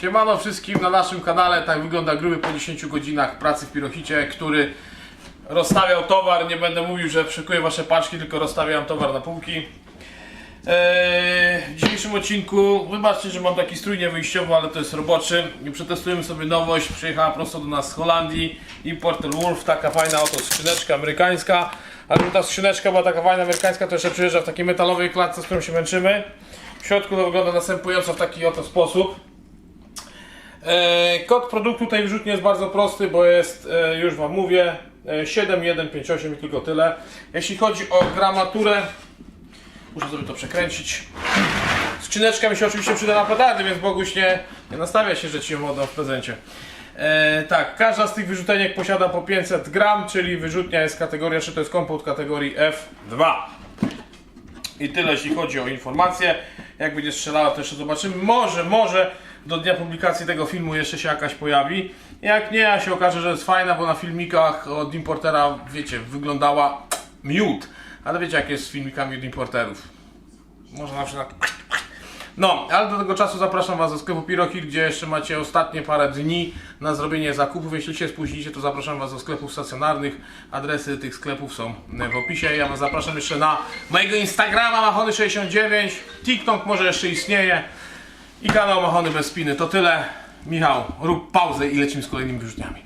Siemano wszystkim na naszym kanale. Tak wygląda gruby po 10 godzinach pracy w Pirochicie, który rozstawiał towar. Nie będę mówił, że szykuję wasze paczki, tylko rozstawiam towar na półki. Eee, w dzisiejszym odcinku, wybaczcie, że mam taki strój niewyjściowy, ale to jest roboczy. Przetestujemy sobie nowość. Przyjechała prosto do nas z Holandii. Importer Wolf, taka fajna oto skrzyneczka amerykańska. Ale ta skrzyneczka była taka fajna amerykańska, to jeszcze przyjeżdża w takiej metalowej klatce, z którą się męczymy. W środku to wygląda następująco w taki oto sposób. E, Kod produktu tej wyrzutni jest bardzo prosty, bo jest, e, już Wam mówię, e, 7158 i tylko tyle. Jeśli chodzi o gramaturę, muszę sobie to przekręcić. Skrzyneczka mi się oczywiście przyda na petardy, więc Boguś nie, nie nastawia się, że Ci ją oddam w prezencie. E, tak, każda z tych wyrzuteniek posiada po 500 gram, czyli wyrzutnia jest kategoria, czy to jest kompot kategorii F2. I tyle jeśli chodzi o informacje. Jak będzie strzelała to jeszcze zobaczymy. Może, może do dnia publikacji tego filmu jeszcze się jakaś pojawi. Jak nie, a się okaże, że jest fajna, bo na filmikach od importera, wiecie, wyglądała miód. Ale wiecie jak jest z filmikami od importerów. Może na przykład... No, ale do tego czasu zapraszam Was do sklepu Pirohir, gdzie jeszcze macie ostatnie parę dni na zrobienie zakupów. Jeśli się spóźnicie, to zapraszam Was do sklepów stacjonarnych. Adresy tych sklepów są w opisie. Ja Was zapraszam jeszcze na mojego Instagrama Machony69. TikTok może jeszcze istnieje. I kanał Machony bez spiny. To tyle. Michał, rób pauzę i lecimy z kolejnymi wyrzutniami.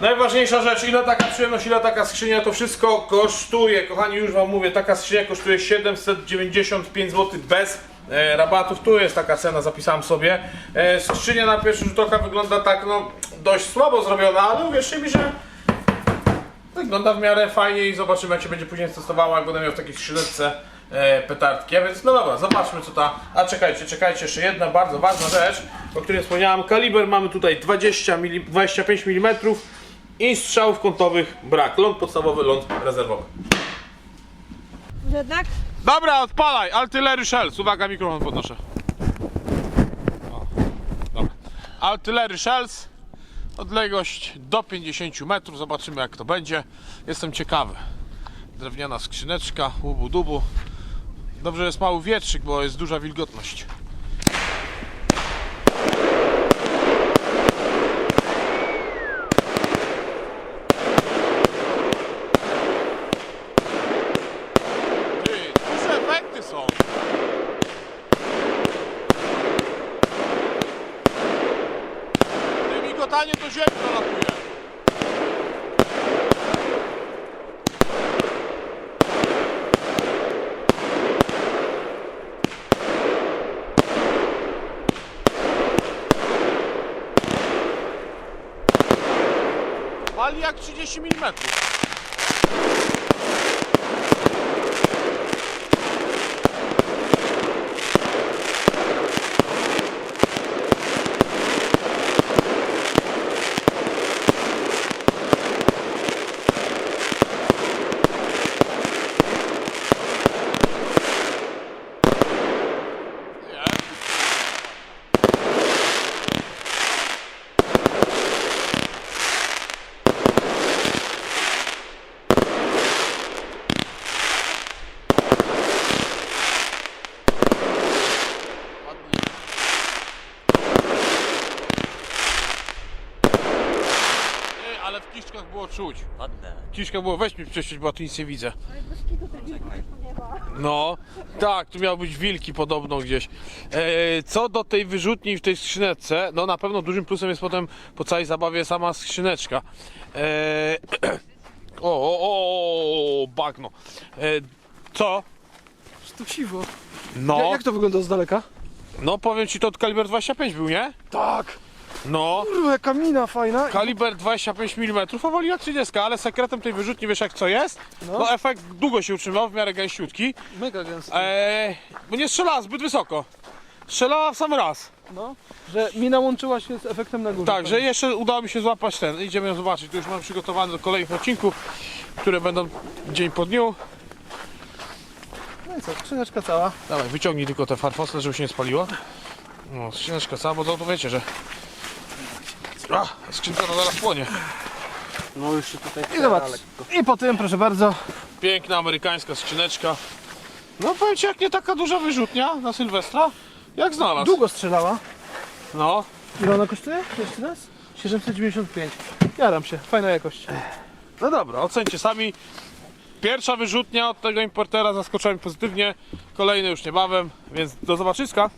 Najważniejsza rzecz, ile taka przyjemność, ile taka skrzynia, to wszystko kosztuje. Kochani, już Wam mówię, taka skrzynia kosztuje 795 zł bez e, rabatów. Tu jest taka cena, zapisałem sobie. E, skrzynia na pierwszy rzut oka wygląda tak, no, dość słabo zrobiona, ale uwierzcie mi, że wygląda w miarę fajnie i zobaczymy, jak się będzie później testowała, jak będę miał w takiej skrzyneczce e, petardki. A więc, no dobra, zobaczmy co ta... A czekajcie, czekajcie, jeszcze jedna bardzo ważna rzecz, o której wspomniałem. Kaliber mamy tutaj 20 mm, 25 mm i strzałów kątowych brak. Ląd podstawowy, ląd rezerwowy. Jednak? Dobra, odpalaj! Artillery Shells. Uwaga, mikrofon podnoszę. O, dobra. Artillery Shells. Odległość do 50 metrów. Zobaczymy jak to będzie. Jestem ciekawy. Drewniana skrzyneczka, łubu dubu. Dobrze jest mały wietrzyk, bo jest duża wilgotność. Migotanie do ziemi dolatuje. Wali jak 30 mm. Ładnie. Ej, ale w kiszkach było czuć. Ładne. Kiszkach było, weź mi przecież, bo ja tu nic nie widzę. No, tak, tu miał być wilki podobno gdzieś. E, co do tej wyrzutni w tej skrzyneczce, no na pewno dużym plusem jest potem po całej zabawie sama skrzyneczka. E, o, o, o, o, bagno. E, co? To siwo. No, Jak, jak to wygląda z daleka? no powiem ci, to od kaliber 25 był, nie? Tak. No. Kurwa, jaka mina fajna. Kaliber 25 mm, a woli jak 30, ale sekretem tej wyrzutni wiesz jak co jest? No, No. efekt długo się utrzymał, w miarę gęściutki, Mega gęsty. eee, bo nie strzelała zbyt wysoko. Strzelała w sam raz. No. Że mina łączyła się z efektem na górze. Tak, że jeszcze udało mi się złapać ten. Idziemy ją zobaczyć. Tu już mam przygotowane do kolejnych odcinków, które będą dzień po dniu. No i co, skrzyneczka cała. Dawaj, wyciągnij tylko te farfosle, żeby się nie spaliło. No, skrzyneczka cała, bo to, to wiecie, że... A, skrzynka no zaraz płonie. No już się tutaj I zobacz. I po tym, proszę bardzo. Piękna amerykańska skrzyneczka. No powiem Ci, jak nie taka duża wyrzutnia na Sylwestra, jak znalazł. Długo strzelała. No. Ile ona kosztuje? Jeszcze raz? 795. Jaram się, fajna jakość. No dobra, ocencie sami. Pierwsza wyrzutnia od tego importera zaskoczyła mnie pozytywnie, kolejny już niebawem, więc do zobaczyska.